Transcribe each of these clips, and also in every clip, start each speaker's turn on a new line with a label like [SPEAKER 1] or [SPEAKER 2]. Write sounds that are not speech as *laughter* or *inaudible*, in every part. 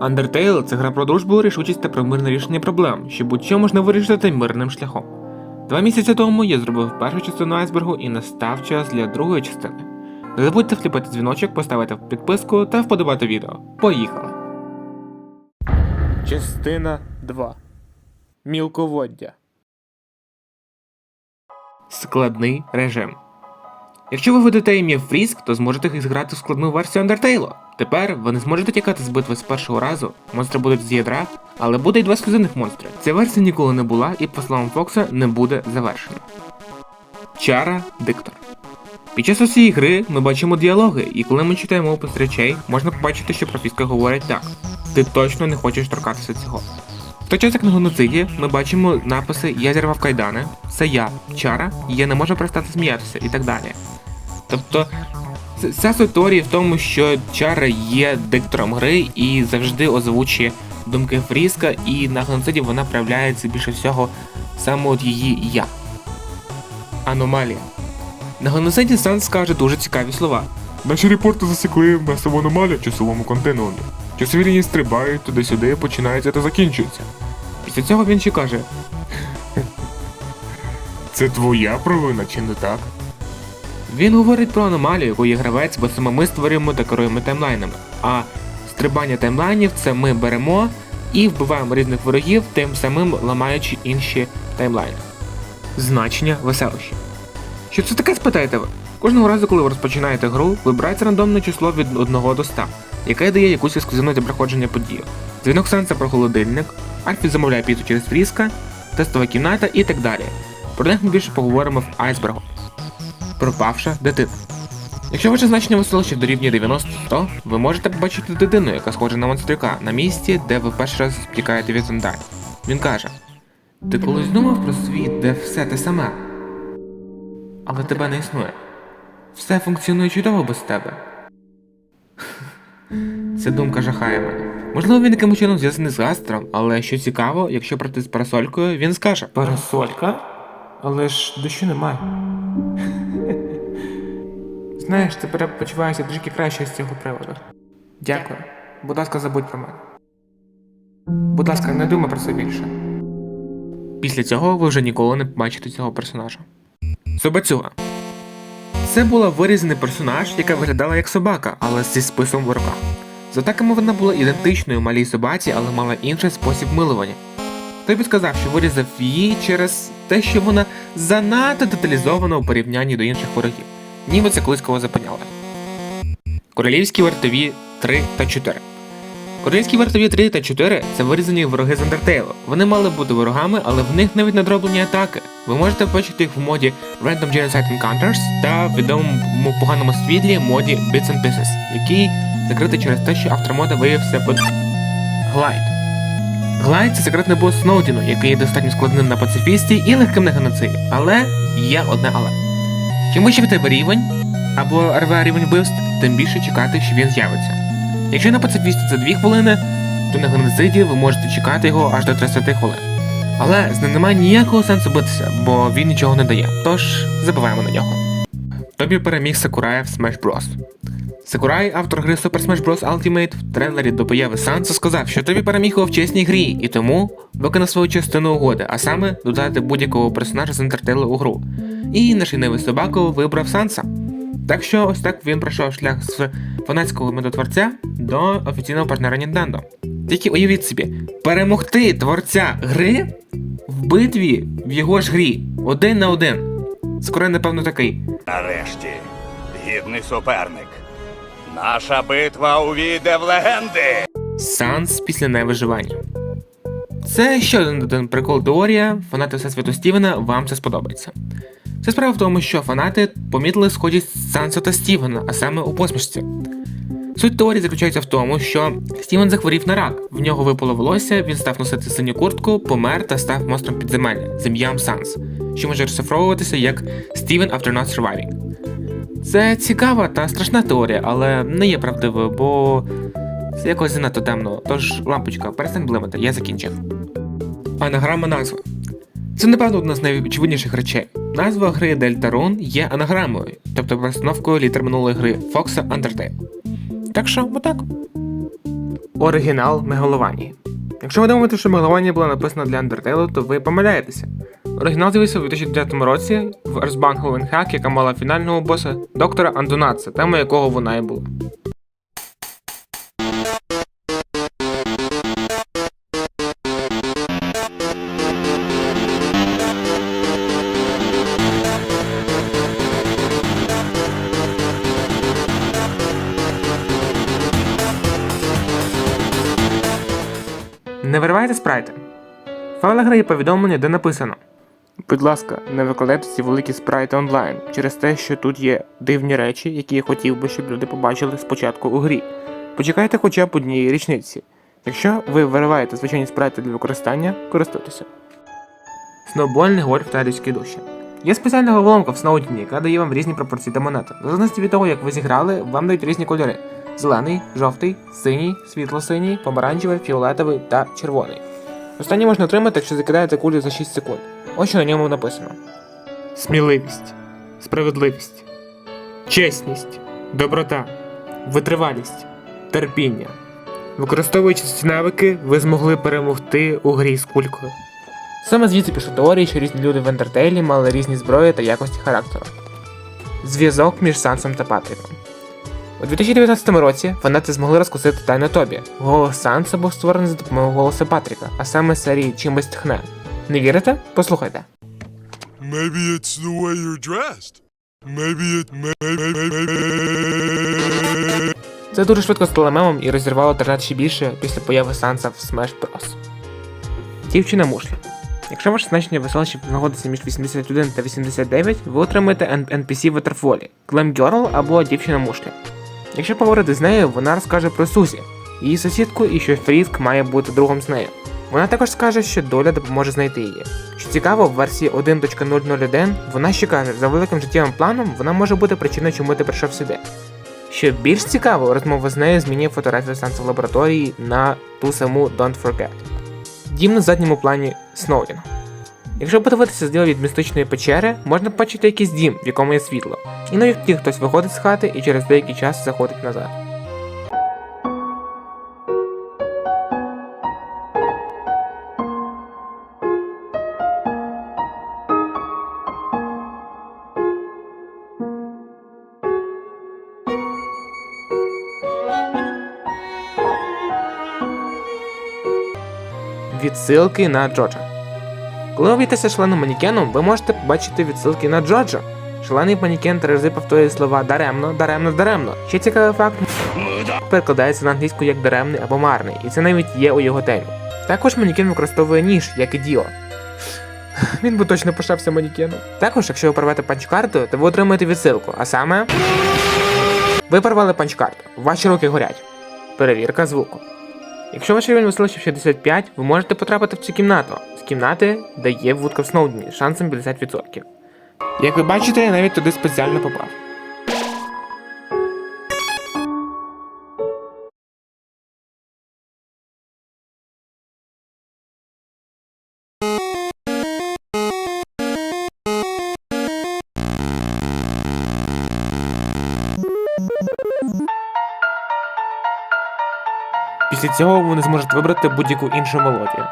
[SPEAKER 1] Undertale – це гра про дружбу, рішучість та про мирне рішення проблем, що будь-що можна вирішити мирним шляхом. Два місяці тому я зробив першу частину айсбергу і настав час для другої частини. Не забудьте вліпити дзвіночок, поставити підписку та вподобати відео. Поїхали! Частина 2 Мілководдя Складний режим. Якщо ви ведете ім'я Фріск, то зможете зіграти в складну версію Undertale. Тепер ви не зможете тікати з битви з першого разу, монстри будуть з ядра, але буде й два ексклюзивних монстри. Ця версія ніколи не була і, по словам Фокса, не буде завершена. Чара Диктор. Під час усієї гри ми бачимо діалоги, і коли ми читаємо опис речей, можна побачити, що профіска говорить так: ти точно не хочеш торкатися цього. В той час, як на геноциді, ми бачимо написи Я зірвав кайдани, це я, чара, я не можу перестати сміятися і так далі. Тобто, ця суть теорії в тому, що чара є диктором гри і завжди озвучує думки Фріска, і на геноциді вона проявляється більше всього саме от її я. Аномалія. На геноциді Санс скаже дуже цікаві слова.
[SPEAKER 2] Наші репорти засікли масову аномалію в часовому континуумі. Часові лінії стрибають туди-сюди, починається та закінчується.
[SPEAKER 1] Після цього він ще каже:
[SPEAKER 2] Це твоя провина, чи не так?
[SPEAKER 1] Він говорить про аномалію, яку є гравець, бо саме ми створюємо та керуємо таймлайнами. А стрибання таймлайнів це ми беремо і вбиваємо різних ворогів, тим самим ламаючи інші таймлайни. Значення веселощі. Що це таке, спитаєте ви? Кожного разу, коли ви розпочинаєте гру, вибирається рандомне число від 1 до 100, яке дає якусь ексклюзивну для проходження подію. Дзвінок Санса про холодильник, Альфі замовляє піцу через Фріска, тестова кімната і так далі. Про них ми більше поговоримо в айсбергу пропавша дитина. Якщо ваше значення веселощів дорівнює 90-100, ви можете побачити дитину, яка схожа на монстрюка, на місці, де ви перший раз втікаєте від зондань. Він каже: Ти колись думав про світ, де все те саме? Але тебе не існує. Все функціонує чудово без тебе. *laughs* Ця думка жахає мене. Можливо, він якимось чином зв'язаний з гастром, але що цікаво, якщо пройти з парасолькою, він скаже: Парасолька? Але ж дощу немає. Знаєш, тепер почуваюся трішки краще з цього приводу. Дякую. Будь ласка, забудь про мене. Будь ласка, не думай про це більше. Після цього ви вже ніколи не побачите цього персонажа. Собацюга. Це була вирізаний персонаж, яка виглядала як собака, але зі списом в руках. За атаками вона була ідентичною малій собаці, але мала інший спосіб милування. Тобі сказав, що вирізав її через те, що вона занадто деталізована у порівнянні до інших ворогів. Ніби це колись кого зупиняло. Королівські вартові 3 та 4. Королівські вартові 3 та 4 це вирізані вороги з Undertale. Вони мали бути ворогами, але в них навіть надроблені атаки. Ви можете побачити їх в моді Random Genocide Encounters та в відомому поганому світлі моді Bits and Pieces, який закритий через те, що автор мода виявився под Глайд. Глайд це секретний бос Сноудіну, який є достатньо складним на пацифісті і легким на геноциді. Але є одне але. Чим вище в тебе рівень або РВ рівень вбивств, тим більше чекати, що він з'явиться. Якщо на пацифісті це 2 хвилини, то на геноциді ви можете чекати його аж до 30 хвилин. Але з ним немає ніякого сенсу битися, бо він нічого не дає. Тож забуваємо на нього. Тобі переміг Сакурая в Smash Bros. Сакурай, автор гри Super Smash Bros. Ultimate, в трейлері до появи Санса сказав, що тобі переміг його в чесній грі, і тому виконав свою частину угоди, а саме додати будь-якого персонажа з Undertale у гру. І наш лінивий собако вибрав Санса. Так що ось так він пройшов шлях з фанатського медотворця до офіційного партнера Nintendo. Тільки уявіть собі, перемогти творця гри в битві в його ж грі один на один. Скоро, напевно, такий.
[SPEAKER 3] Нарешті, гідний суперник. Наша битва увійде в легенди.
[SPEAKER 1] Санс після невиживання. Це ще один, один прикол теорія. Фанати Всесвіту Стівена вам це сподобається. Це справа в тому, що фанати помітили схожість Сансу та Стівена, а саме у посмішці. Суть теорії заключається в тому, що Стівен захворів на рак, в нього випало волосся, він став носити синю куртку, помер та став монстром підземелля з ім'ям Санс, що може розшифровуватися як Steven After Not Surviving. Це цікава та страшна теорія, але не є правдивою, бо це якось занадто темно. Тож, лампочка, перестань блимати, я закінчив. Анаграма назви. Це, напевно, одна з найочевидніших речей. Назва гри Deltarune є анаграмою, тобто перестановкою літер минулої гри Foxa Undertale. Так що, отак. Оригінал Мегалованії. Якщо ви думаєте, що Мегалованія була написана для Undertale, то ви помиляєтеся. Оригінал з'явився у 2009 році в Earthbound Halloween Hack, яка мала фінального боса доктора Андонатса, тема якого вона і була. Гри є повідомлення, де написано. Будь ласка, не викладайте ці великі спрайти онлайн через те, що тут є дивні речі, які я хотів би, щоб люди побачили спочатку у грі. Почекайте хоча б однієї річниці. Якщо ви вириваєте звичайні спрайти для використання, користуйтеся. Сноубольний гольф та людські душі. Є спеціальна головоломка в Сноудіні, яка дає вам різні пропорції та монети. В залежності від того, як ви зіграли, вам дають різні кольори: зелений, жовтий, синій, світло-синій, помаранчевий, фіолетовий та червоний. Останнє можна отримати, якщо закидаєте кулю за 6 секунд. Ось що на ньому написано: сміливість, справедливість, чесність, доброта, витривалість, терпіння. Використовуючи ці навики, ви змогли перемогти у грі з кулькою. Саме звідси пішли теорії, що різні люди в Ендертейлі мали різні зброї та якості характеру. Зв'язок між Сансом та Патріком. У 2019 році фанати змогли розкусити тайну Тобі. Голос Санса був створений за допомогою голосу Патріка, а саме серії Чимось тхне. Не вірите? Послухайте.
[SPEAKER 4] Maybe it's the way you're dressed. Maybe it may, may, may, may,
[SPEAKER 1] Це дуже швидко стало мемом і розірвало інтернет ще більше після появи Санса в Smash Bros. Дівчина мушлі. Якщо ваше значення веселощів знаходиться між 81 та 89, ви отримаєте NPC в Waterfall, Glam Girl або дівчина мушлі. Якщо поговорити з нею, вона розкаже про Сузі, її сусідку і що Фріск має бути другом з нею. Вона також скаже, що доля допоможе знайти її. Що цікаво, в версії 1.001 вона ще каже, за великим життєвим планом вона може бути причиною, чому ти прийшов сюди. Що більш цікаво, розмова з нею змінює фотографію Санса в лабораторії на ту саму Don't Forget. Дім на задньому плані Сноудіна. Якщо подивитися зліва від містичної печери, можна побачити якийсь дім, в якому є світло. І навіть хтось виходить з хати і через деякий час заходить назад. Відсилки на Джоджа. Коли ви б'єтеся шаленим манікеном, ви можете побачити відсилки на Джоджа. Шалений манікен три рази повторює слова даремно, даремно, даремно. Ще цікавий факт перекладається на англійську як даремний або марний, і це навіть є у його темі. Також манікен використовує ніж, як і Діо. *laughs* Він би точно пишався манікеном. Також, якщо ви порвете панчкарту, то ви отримаєте відсилку, а саме. Ви порвали панчкарту, ваші руки горять. Перевірка звуку. Якщо ваш рівень веселощів 65, ви можете потрапити в цю кімнату. З кімнати, де є вудка в Сноудені, шансом 50%. Як ви бачите, я навіть туди спеціально попав. Після цього вони зможуть вибрати будь-яку іншу мелодію.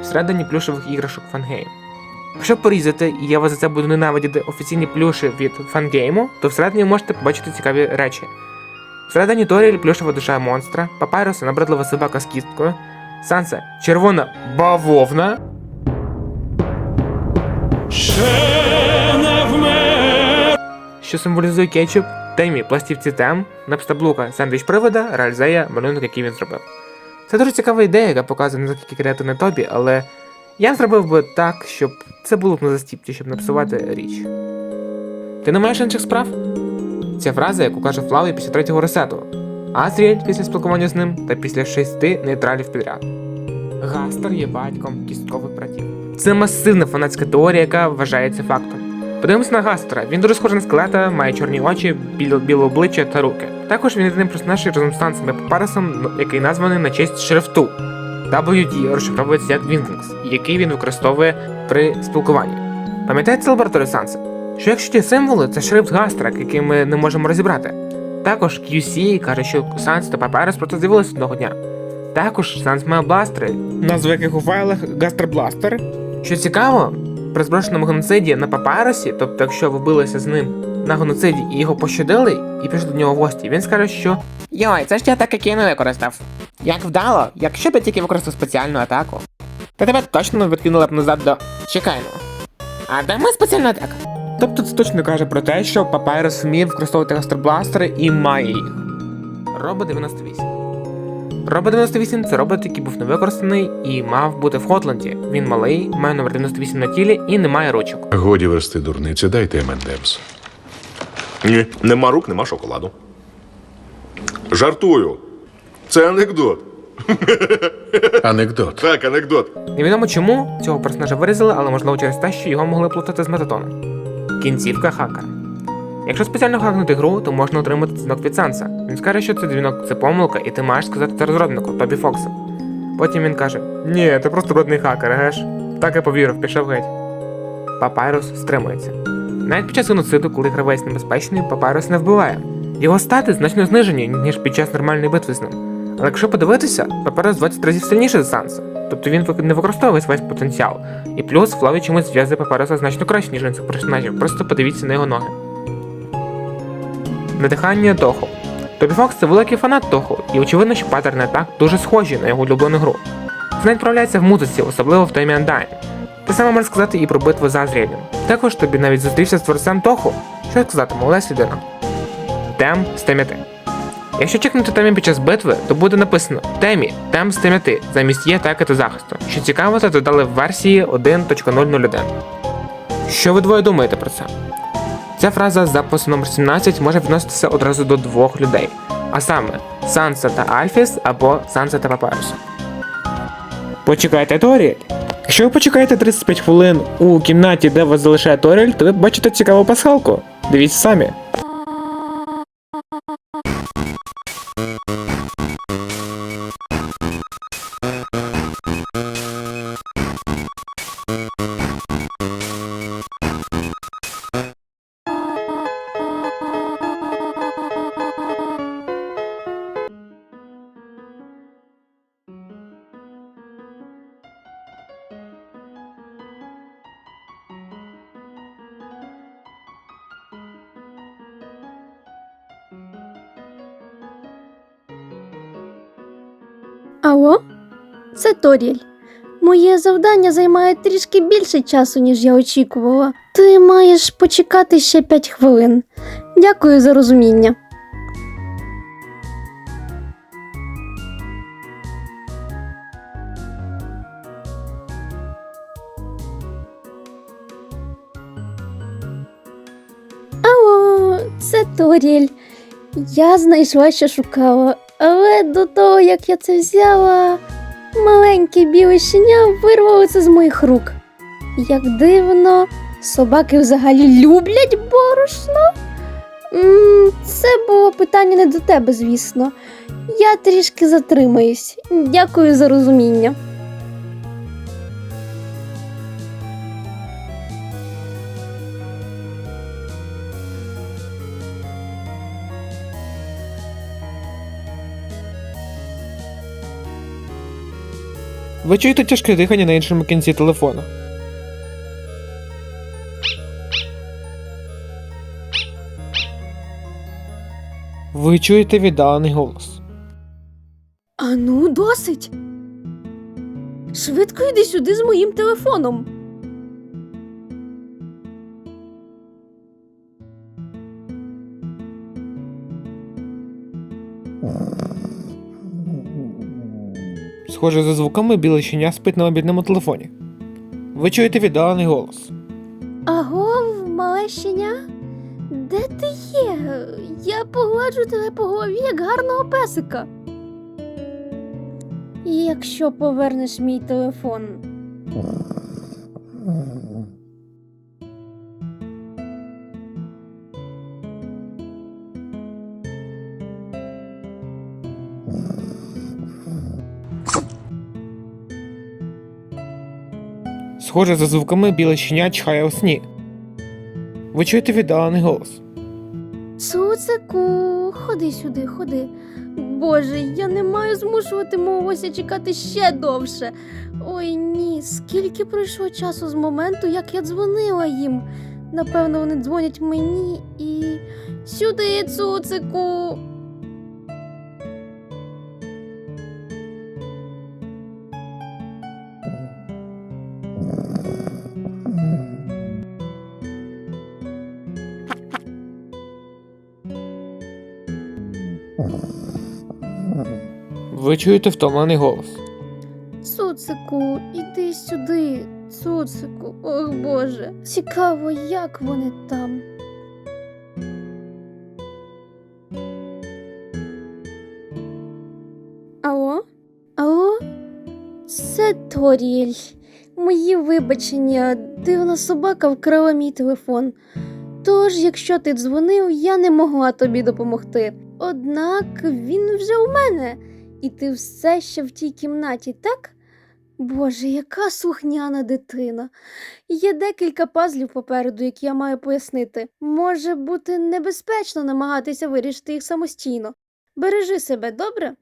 [SPEAKER 1] Всередині плюшевих іграшок фангейм. Якщо порізати, і я вас за це буду ненавидіти офіційні плюші від фангейму, то всередині можете побачити цікаві речі. Всередині Торіль плюшева душа монстра, Папайруса набридлива собака з кісткою, Санса червона бавовна. Що символізує кетчуп, Темі пластівці тем, Напстаблука сендвіч привода, Ральзея, малюнок, який він зробив. Це дуже цікава ідея, яка показує наскільки креативний Тобі, але я зробив би так, щоб це було б на застіпці, щоб не псувати річ. Ти не маєш інших справ? Ця фраза, яку каже Флаві після третього ресету. Азріель після спілкування з ним та після шести нейтралів підряд. Гастер є батьком кісткових братів. Це масивна фанатська теорія, яка вважається фактом. Подивимось на Гастера. Він дуже схожий на скелета, має чорні очі, біле, біле обличчя та руки. Також він єдиний персонаж разом з Сансом ну, який названий на честь шрифту. WD розшифровується як Wingings, який він використовує при спілкуванні. Пам'ятаєте лабораторію Санса? Що якщо ті символи це шрифт Гастера, який ми не можемо розібрати? Також QC каже, що Санс та Папарас просто з'явилися одного дня. Також Санс має бластери, назви яких у файлах Гастер Бластер. Що цікаво, при зброшеному геноциді на Папарасі, тобто якщо ви билися з ним на геноциді і його пощадили, і пішли до нього в гості, він скаже, що Йой, це ж я так, я не використав. Як вдало, якщо б я тільки використав спеціальну атаку. Та тебе точно відкинули б назад до. Чекайно. А де ми спеціальна атака? Тобто це точно каже про те, що Папайрос вміє використовувати гастербластери і має їх. Робо 98. Робо 98 це робот, який був невикористаний і мав бути в Хотланді. Він малий, має номер 98 на тілі і не має ручок.
[SPEAKER 5] Годі версти дурниці, дайте M&M's.
[SPEAKER 6] Ні, нема рук, нема шоколаду. Жартую. Це анекдот. *laughs*
[SPEAKER 5] Анекдот.
[SPEAKER 6] Так, анекдот.
[SPEAKER 1] Невідомо чому цього персонажа вирізали, але можливо через те, що його могли плутати з метатоном. Кінцівка хакера. Якщо спеціально хакнути гру, то можна отримати дзвінок від Санса. Він скаже, що цей дзвінок це помилка, і ти маєш сказати це розробнику Тобі Фоксу. Потім він каже: Ні, ти просто брудний хакер, геш. Так я повірив, пішов геть. Папайрус стримується. Навіть під час геноциду, коли гравець небезпечний, Папайрус не вбиває. Його стати значно знижені, ніж під час нормальної битви з ним. Але якщо подивитися, Папайрус 20 разів сильніший за Санса. Тобто він не використовує весь потенціал. І плюс Флаві чомусь зв'язує Папайруса значно краще, ніж інших персонажів. Просто подивіться на його ноги. Надихання Тохо. Тобі Фокс це великий фанат Тохо, і очевидно, що паттерни атак дуже схожі на його улюблену гру. Це навіть проявляється в музиці, особливо в темі Undying. Те саме можна сказати і про битву за Азріелем. Також тобі навіть зустрівся з творцем Тохо. Що сказати, молодець людина. Тем з. Якщо чекнути темі під час битви, то буде написано темі, тем з тем'яти, замість є атаки та захисту. Що цікаво, це додали в версії 1.001. Що ви двоє думаєте про це? Ця фраза з запису номер 17 може відноситися одразу до двох людей, а саме Санса та Альфіс або Санса та Папарус. Почекайте Торіель. Якщо ви почекаєте 35 хвилин у кімнаті, де вас залишає Торіель, то ви бачите цікаву пасхалку. Дивіться самі.
[SPEAKER 7] Алло? Це Торіль. Моє завдання займає трішки більше часу, ніж я очікувала. Ти маєш почекати ще 5 хвилин. Дякую за розуміння. Алло, це Торіль. Я знайшла, що шукала, але до того, як я це взяла, маленьке біле щеня вирвалося з моїх рук. Як дивно, собаки взагалі люблять борошно. Це було питання не до тебе, звісно. Я трішки затримаюсь. Дякую за розуміння.
[SPEAKER 1] Ви чуєте тяжке дихання на іншому кінці телефону. Ви чуєте віддалений голос.
[SPEAKER 7] Ану, досить. Швидко йди сюди з моїм телефоном.
[SPEAKER 1] Схоже за звуками біле щеня спить на мобільному телефоні. Ви чуєте віддалений голос.
[SPEAKER 7] Агов, мале щеня? Де ти є? Я погладжу тебе по голові, як гарного песика. Якщо повернеш мій телефон.
[SPEAKER 1] Схоже, за звуками біле щеня чхає у сні. Ви чуєте віддалений голос.
[SPEAKER 7] Цуцику, ходи сюди, ходи. Боже, я не маю змушувати мого ося чекати ще довше. Ой ні, скільки пройшло часу з моменту, як я дзвонила їм. Напевно, вони дзвонять мені і. Сюди, цуцику.
[SPEAKER 1] Ви чуєте втомлений голос.
[SPEAKER 7] Цуцику, іди сюди, цуцику. Ох Боже. Цікаво, як вони там. Алло? Алло? Це Торіль. Мої вибачення, дивна собака вкрала мій телефон. Тож, якщо ти дзвонив, я не могла тобі допомогти. Однак він вже у мене, і ти все ще в тій кімнаті, так? Боже, яка слухняна дитина. Є декілька пазлів попереду, які я маю пояснити. Може бути небезпечно намагатися вирішити їх самостійно. Бережи себе, добре?